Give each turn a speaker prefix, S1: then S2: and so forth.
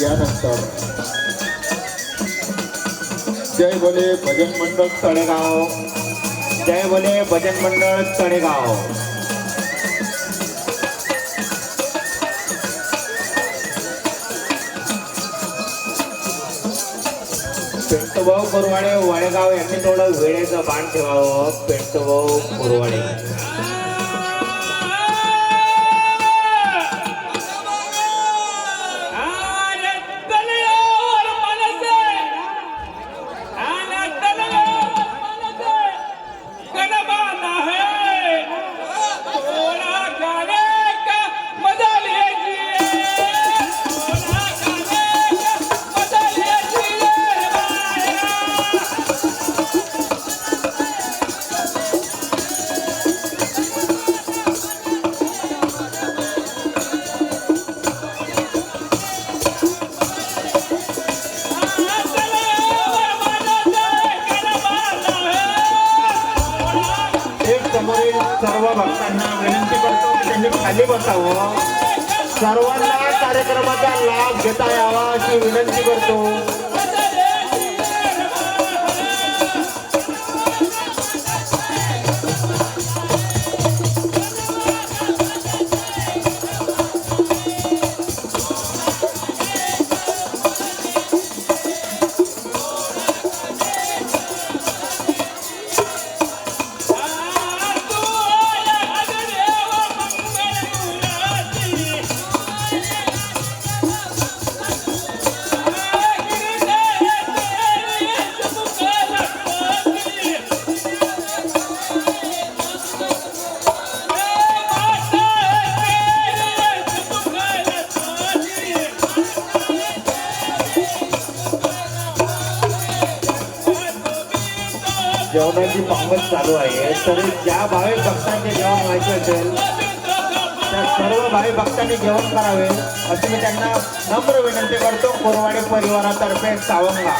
S1: यानंतर. जय बोले भजन मंडळ
S2: तळेगाव. जय बोले भजन मंडळ तळेगाव. पेंटभाऊ कुरवाडे वाडेगाव यांनी थोडं वेळेचं बाण ठेवावं. पेंटभाऊ कुरवाडे समोरील सर्व भक्तांना विनंती करतो की त्यांनी खाली बसावं. सर्वांना कार्यक्रमाचा लाभ घेता यावा अशी विनंती करतो. जेवणाची पावत चालू आहे. तरी ज्या भाविक भक्तांचे जेवण व्हायचं असेल त्या सर्व भावी भक्तांनी जेवण करावे. अशी मी त्यांना नम्र विनंती करतो. कोरवाडी परिवारातर्फे सावंगा.